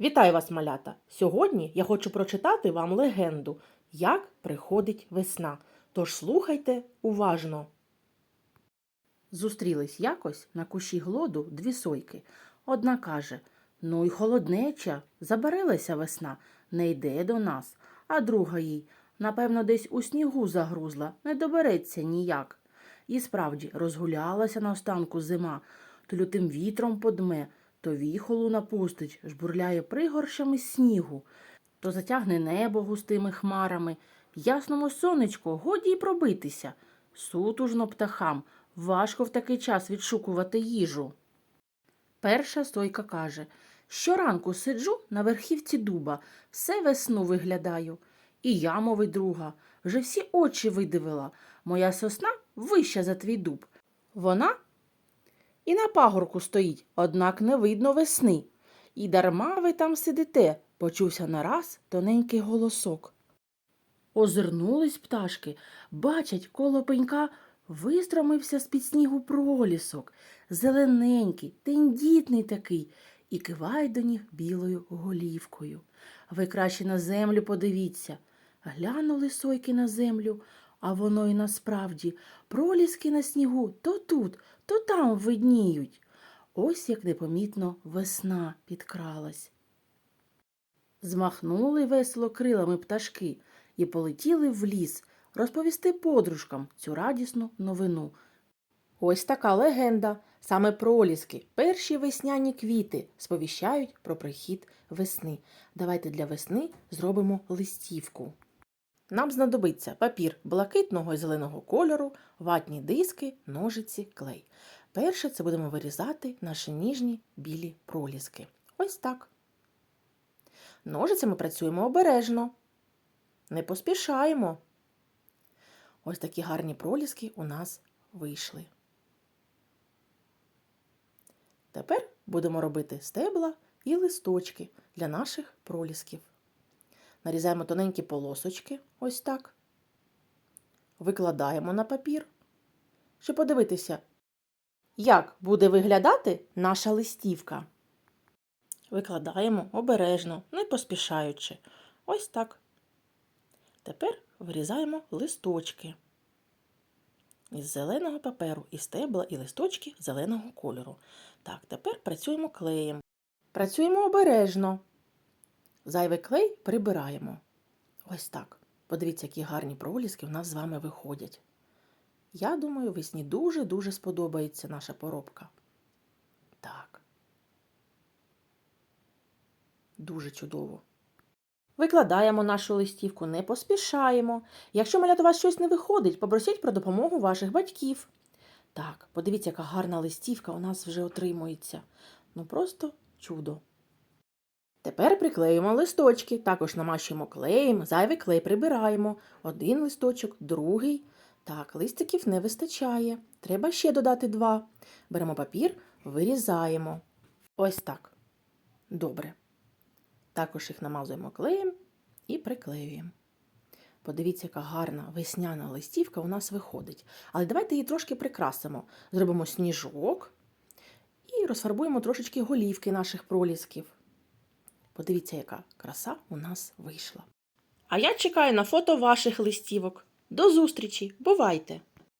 Вітаю вас, малята! Сьогодні я хочу прочитати вам легенду, як приходить весна. Тож слухайте уважно. Зустрілись якось на кущі глоду дві сойки. Одна каже Ну й холоднеча, забарилася весна, не йде до нас. А друга їй, напевно, десь у снігу загрузла, не добереться ніяк. І справді розгулялася на останку зима, то лютим вітром подме, то віхолу напустить, жбурляє пригоршами снігу, то затягне небо густими хмарами, ясному сонечко годі й пробитися. Сутужно птахам, важко в такий час відшукувати їжу. Перша сойка каже Щоранку сиджу на верхівці дуба, все весну виглядаю. І я, мовить друга, вже всі очі видивила. Моя сосна вища за твій дуб. Вона і на пагорку стоїть, однак не видно весни. І дарма ви там сидите, почувся нараз тоненький голосок. Озирнулись пташки, бачать, коло пенька вистромився з-під снігу пролісок, зелененький, тендітний такий, і киває до них білою голівкою. Ви краще на землю подивіться. Глянули сойки на землю, а воно й насправді проліски на снігу то тут, то там видніють. Ось як непомітно весна підкралась. Змахнули весело крилами пташки і полетіли в ліс розповісти подружкам цю радісну новину. Ось така легенда. Саме проліски, перші весняні квіти сповіщають про прихід весни. Давайте для весни зробимо листівку. Нам знадобиться папір блакитного і зеленого кольору, ватні диски, ножиці, клей. Перше це будемо вирізати наші ніжні білі проліски. Ось так. Ножицями працюємо обережно. Не поспішаємо. Ось такі гарні проліски у нас вийшли. Тепер будемо робити стебла і листочки для наших пролісків. Нарізаємо тоненькі полосочки, ось так. Викладаємо на папір, щоб подивитися, як буде виглядати наша листівка. Викладаємо обережно, не поспішаючи. Ось так. Тепер вирізаємо листочки із зеленого паперу, і стебла, і листочки зеленого кольору. Так, тепер працюємо клеєм. Працюємо обережно. Зайвий клей прибираємо. Ось так. Подивіться, які гарні проліски в нас з вами виходять. Я думаю, весні дуже-дуже сподобається наша поробка. Так. Дуже чудово. Викладаємо нашу листівку, не поспішаємо. Якщо малята у вас щось не виходить, попросіть про допомогу ваших батьків. Так, подивіться, яка гарна листівка у нас вже отримується. Ну просто чудо. Тепер приклеїмо листочки, також намащуємо клеєм, зайвий клей прибираємо. Один листочок, другий. Так, листиків не вистачає. Треба ще додати два. Беремо папір, вирізаємо. Ось так. Добре. Також їх намазуємо клеєм і приклеюємо. Подивіться, яка гарна весняна листівка у нас виходить. Але давайте її трошки прикрасимо. Зробимо сніжок і розфарбуємо трошечки голівки наших пролісків. Подивіться, яка краса у нас вийшла. А я чекаю на фото ваших листівок. До зустрічі! Бувайте!